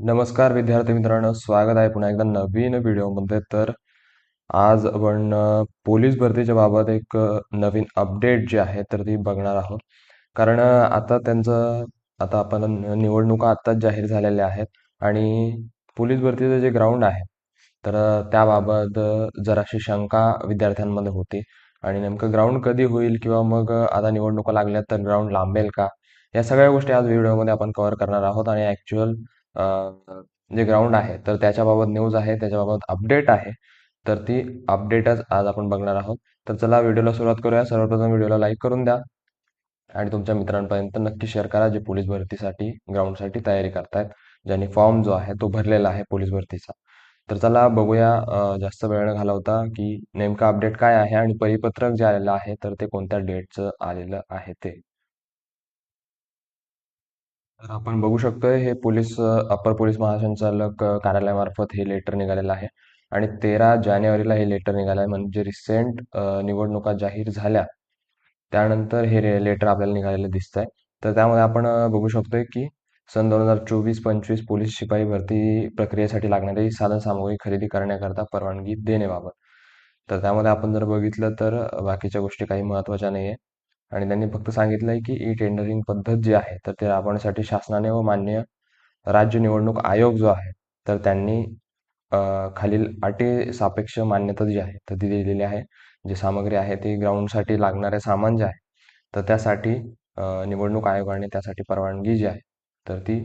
नमस्कार विद्यार्थी मित्रांनो स्वागत आहे पुन्हा एकदा नवीन व्हिडिओमध्ये. तर आज आपण पोलीस भरतीच्या बाबत एक नवीन अपडेट जे आहे तर ती बघणार आहोत. कारण आता त्यांचं आता आपण निवडणुका आत्ताच जाहीर झालेल्या आहेत आणि पोलीस भरतीचं जे ग्राउंड आहे तर त्याबाबत जराशी शंका विद्यार्थ्यांमध्ये होती. आणि नेमकं ग्राउंड कधी होईल किंवा मग आता निवडणुका लागल्यात तर ग्राउंड लांबेल का? या सगळ्या गोष्टी आज व्हिडिओमध्ये आपण कव्हर करणार आहोत. आणि ॲक्च्युअल जे ग्राउंड आहे तर त्याच्याबाबत न्यूज आहे त्याच्याबाबत अपडेट आहे. तर ती अपडेटच आज आपण बघणार आहोत. तर चला व्हिडिओला सुरुवात करूया. सर्वप्रथम व्हिडिओला लाईक करून द्या. आणि तुमच्या मित्रांपर्यंत नक्की शेअर करा जे पोलीस भरतीसाठी ग्राउंडसाठी तयारी करतायत. ज्यांनी फॉर्म जो आहे तो भरलेला आहे पोलीस भरतीचा. तर चला बघूया जास्त वेळ न घालवता की नेमका अपडेट काय आहे आणि परिपत्रक जे आलेलं आहे तर ते कोणत्या डेटचं आलेलं आहे ते. तर आपण बघू शकतोय हे पोलीस अपर पोलीस महासंचालक कार्यालयामार्फत हे लेटर निघालेलं आहे. आणि तेरा जानेवारीला हे लेटर निघालं आहे. म्हणजे रिसेंट निवडणुका जाहीर झाल्या. त्यानंतर हे लेटर आपल्याला निघालेलं दिसतंय. तर त्यामध्ये आपण बघू शकतोय की सन दोन हजार चोवीस पंचवीस पोलीस शिपाई भरती प्रक्रियेसाठी लागणारी साधन सामग्री खरेदी करण्याकरता परवानगी देण्याबाबत. तर त्यामध्ये आपण जर बघितलं तर बाकीच्या गोष्टी काही महत्त्वाच्या नाही आहे आणि त्यांनी फक्त सांगितलंय की ई टेंडरिंग पद्धत जी आहे तर ते राबवण्यासाठी शासनाने व मान्य राज्य निवडणूक आयोग जो आहे तर त्यांनी खालील अटी सापेक्ष मान्यता जी आहे तर ती दिलेली आहे. जी सामग्री आहे ती ग्राउंडसाठी लागणारे सामान जे आहे तर त्यासाठी निवडणूक आयोगाने त्यासाठी परवानगी जी आहे तर ती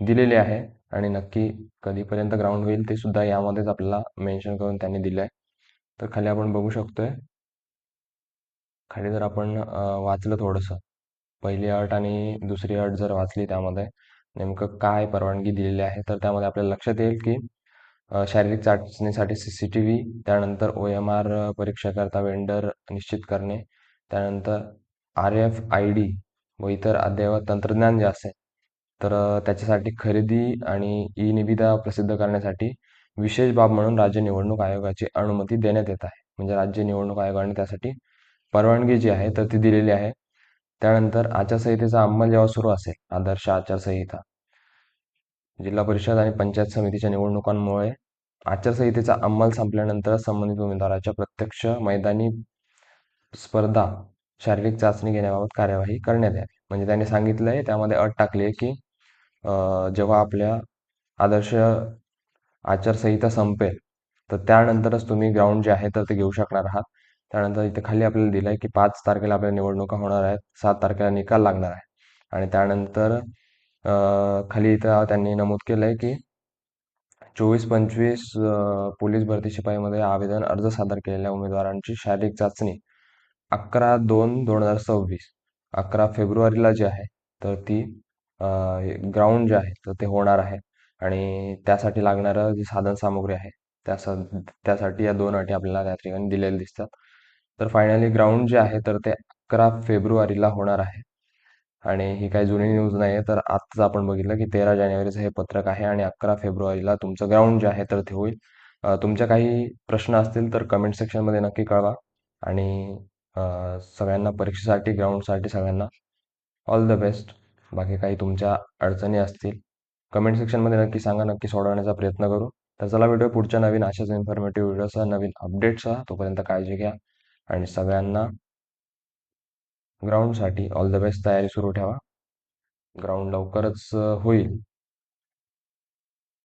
दिलेली आहे. आणि नक्की कधीपर्यंत ग्राउंड होईल ते सुद्धा यामध्येच आपल्याला मेन्शन करून त्यांनी दिलं आहे तर खाली आपण बघू शकतोय खाली जर आपण वाचलं थोडंसं. पहिली अट आणि दुसरी अट जर वाचली त्यामध्ये नेमकं काय परवानगी दिलेली आहे? तर त्यामध्ये आपल्याला लक्षात येईल की शारीरिक चाचणीसाठी सी सी टी व्ही त्यानंतर ओ एम आर परीक्षाकरता वेंडर निश्चित करणे त्यानंतर आर एफ आय डी व इतर अद्ययावत तंत्रज्ञान जे असेल तर त्याच्यासाठी खरेदी आणि ई निविदा प्रसिद्ध करण्यासाठी विशेष बाब म्हणून राज्य निवडणूक आयोगाची अनुमती देण्यात येत आहे. म्हणजे राज्य निवडणूक आयोगाने त्यासाठी परवानगी जी आहे तर ती दिलेली आहे. त्यानंतर आचारसंहितेचा अंमल जेव्हा सुरू असेल आदर्श आचारसंहिता जिल्हा परिषद आणि पंचायत समितीच्या निवडणुकांमुळे आचारसंहितेचा अंमल संपल्यानंतर संबंधित उमेदवाराच्या प्रत्यक्ष मैदानी स्पर्धा शारीरिक चाचणी घेण्याबाबत कार्यवाही करण्यात यावी. म्हणजे त्यांनी सांगितलंय त्यामध्ये अट टाकली आहे की जेव्हा आपल्या आदर्श आचारसंहिता संपेल तर त्यानंतरच तुम्ही ग्राउंड जे आहे तर ते घेऊ शकणार आहात. त्यानंतर इथे खाली आपल्याला दिलं आहे की पाच तारखेला आपल्या निवडणुका होणार आहेत. सात तारखेला निकाल लागणार आहे. आणि त्यानंतर खाली इथं त्यांनी नमूद केलं आहे की चोवीस पंचवीस पोलीस भरती शिपाईमध्ये आवेदन अर्ज सादर केलेल्या उमेदवारांची शारीरिक चाचणी अकरा दोन दोन हजार सव्वीस. अकरा फेब्रुवारीला जी आहे तर ती ग्राउंड जे आहे तर ते होणार आहे. आणि त्यासाठी लागणारं जी साधनसामुग्री आहे त्या सा त्यासाठी या दोन अटी आपल्याला त्या ठिकाणी दिलेल्या दिसतात. तर फायनली ग्राउंड जे आहे तर ते अकरा फेब्रुवारीला होणार आहे. आणि ही काही जुनी न्यूज नाही आहे तर आत्ताच आपण बघितलं की तेरा जानेवारीचं हे पत्रक आहे आणि अकरा फेब्रुवारीला तुमचं ग्राउंड जे आहे तर ते होईल. तुमच्या काही प्रश्न असतील तर कमेंट सेक्शनमध्ये नक्की कळवा. आणि सगळ्यांना परीक्षेसाठी ग्राउंडसाठी सगळ्यांना ऑल द बेस्ट बाकी काही तुमच्या अडचणी असतील कमेंट सेक्शनमध्ये नक्की सांगा नक्की सोडवण्याचा प्रयत्न करू. तर चला व्हिडिओ पुढच्या नवीन अशाच इन्फॉर्मेटिव्ह व्हिडिओसह नवीन अपडेट्ससह तोपर्यंत काळजी घ्या. आणि सगळ्यांना ग्राउंडसाठी ऑल द बेस्ट तयारी सुरू ठेवा. ग्राउंड लवकरच होईल.